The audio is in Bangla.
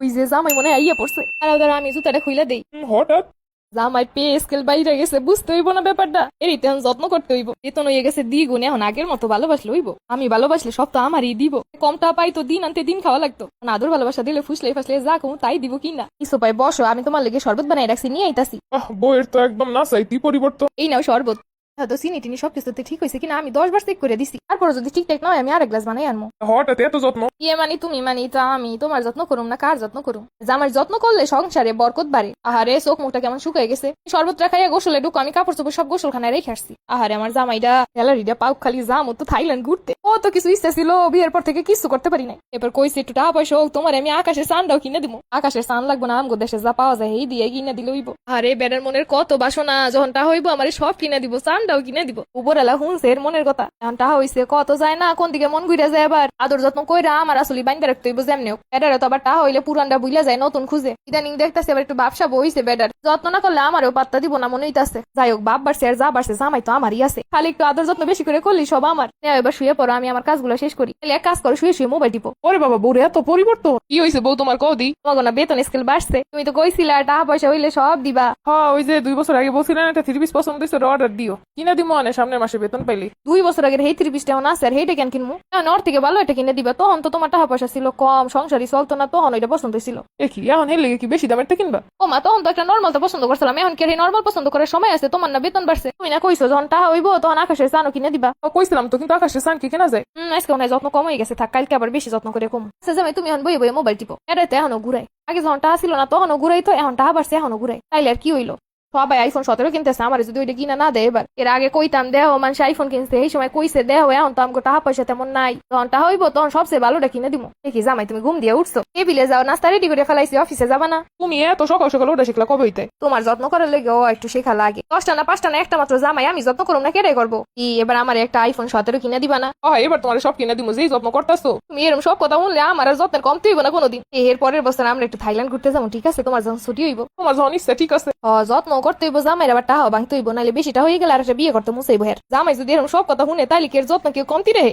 ওই যে জামাই মনে হয় আইয়া পড়ছে। আর ওদের আমি জুতাটা খুইলা দেই। হঠাৎ? জামাই পে স্কেল বাইরে গেছে বুঝতে হইব না ব্যাপারটা। এরই তেমন যত্ন করতে হইব। বেতন হয়ে গেছে দ্বিগুণ এখন আগের মতো ভালোবাসলে হইব। আমি ভালোবাসলে সব তো আমারই দিব। কমটা পাই তো দিন আনতে দিন খাওয়া লাগতো। না আদর ভালোবাসা দিলে ফুসলে ফাসলে যা কমু তাই দিব কি না কিছু পাই বসো আমি তোমার লেগে শরবত বানাই রাখছি নিয়ে আইতাছি। বইয়ের তো একদম না চাইতি পরিবর্তন। এই নাও শরবত। হয়তো চিনি টিনি সবকিছুতে ঠিক হয়েছে কিনা আমি দশ বার চেক করে দিছি। তারপরে যদি ঠিকঠাক নয় আমি আরেক গ্লাস বানাই আনব হঠাৎ এত যত্ন? ইয়ে মানি তুমি মানি তা আমি তোমার যত্ন করুম না কার যত্ন করুম? জামার যত্ন করলে সংসারে বরকত বাড়ে। আহারে চোখ মুখটা কেমন শুকায় গেছে। শরবতটা খাইয়া গোসলে ঢুকো আমি কাপড় চোপড় সব গোসলখানায় রেখে আসছি। আহারে আমার জামাইটা গ্যালারিটা পাউক খালি জাম ও তো থাইল্যান্ড ঘুরতে। ও তো কিছু ইচ্ছা ছিল বিয়ের পর থেকে কিছু করতে পারি নাই। এবার কইছে একটু টাকা পয়সা হোক তোমার আমি আকাশের চানটাও কিনে দিব আকাশের চান লাগবো না আমগো দেশে যা পাওয়া যায় এই দিয়ে কিনে দিলে হইব। আরে বেড়ার মনের কত বাসনা যখন টা হইব আমার সব কিনে দিব চানটাও কিনে দিব। উপরেলা হুনছে এর মনের কথা। এখন টাহা হইছে কত যায় না কোন দিকে মন ঘুরে যায় আবার। আদর যত্ন কইরা আমার আসলে বাইন্দা রাখতে হইব যেমনি হোক। বেডারে তো আবার টাহা হইলে পুরানটা বুইলা যায় নতুন খুঁজে। ইদানিং দেখতেছে এবার একটু ব্যবসা বইছে বেডার। যত্ন না করলে আমারও পাত্তা দিব না মনে হইতাছে যাই হোক বাপ বাড়ছে আর যা বাড়ছে জামাই তো আমারই আছে। খালি একটু আদর যত্ন বেশি করে করলি সব আমার। এবার শুয়ে পড়ো আমি আমার কাজগুলো শেষ করি। তাহলে এক কাজ করো শুয়ে শুয়ে মোবাইল টিপো। ওরে বাবা বউরে এত পরিবর্তন। কি হয়েছে বউ তোমার? কদি তোমাকে না বেতন স্কেল বাড়ছে। তুমি তো কইছিলা টাকা পয়সা হইলে সব দিবা। হ্যাঁ ওই যে দুই বছর আগে বলছিলেন একটা থ্রি পিস পছন্দ হয়েছে অর্ডার দিও। কিনা দিব মানে সামনের মাসে বেতন পাইলি। দুই বছর আগের হেই থ্রি পিসটা এখন আছে আর হেইটা কেন কিনবো এখন ওর থেকে ভালো এটা কিনে দিবা। তখন তো তোমার টাকা পয়সা ছিল কম সংসারই চলতো না তখন ওইটা পছন্দ ছিল এ কি এখন লেগে কি বেশি দামেরটা কিনবা? ও মা তখন তো একটা নর্মাল তো পছন্দ করছিলাম। এখন কি আর নর্মাল পছন্দ করার সময় আছে? তোমার না বেতন বাড়ছে। তুমি না কইছো যখন টাকা হইব তখন আকাশের চানো কিনে দিবা। ও, কইছিলাম তো কিন্তু আকাশে সান কি কেনা হম আজকে মনে যত্ন কম হয়ে গেছে, থাক, কালকে আবার বেশি যত্ন করে কম। আচ্ছা জামাই, তুমি এখন বই বই মোবাইল টিপো। এটা তো এখনও ঘুরাই আগে যখন ছিল না, তখনও ঘুরাই তো এখন টাহা বাড়ছে এখনও ঘুরাই তাইলে আর কি হইল? সবাই আইফোন সতেরো কিনতেছে আমার যদি ওইটা কিনা না দেয় এবার। এর আগে কইতাম দেহ মানুষ আইফোন কিনছে এই সময় কইছে দেহ এখন তো আমাকে টাকা পয়সা তেমন নাই তখন টাকা হইব তখন সবচেয়ে ভালোটা কিনে দিব দেখি জামাই তুমি ঘুম দিয়ে উঠছো। টেবিলে যাও নাস্তা রেডি করে ফেলাইছি অফিসে যাবা না। তুমি এত সকাল সকাল ওটা শিখলা কবে হইতে? তোমার যত্ন করার লেগে ও একটু শেখা লাগে। দশটা না পাঁচটা না একটা মাত্র জামাই আমি যত্ন করুম না কেটে করব? কি এবার আমার একটা আইফোন সতেরো কিনে দিবা না। ও এবার তোমার সব কিনে দিব যেই যত্ন করতেছো। তুমি এরকম সব কথা শুনলে আমার আর যত্নের কমতে হইব না কোনোদিন। এর পরের বছর আমরা একটু থাইল্যান্ড ঘুরতে যাব ঠিক আছে? তোমার যখন ছুটি হইব। তোমার যখন ইচ্ছা ঠিক আছে। যত্ন করতে হইব জামাইয়ের আবার টাহাও ভাঙতে হইব নাহলে বেশিটা হয়ে গেলে আর বিয়ে করতে মুসাইব হের। জামাই যদি এরকম সব কথা শুনে তাহলে কি যত্ন কেউ কমতি রে?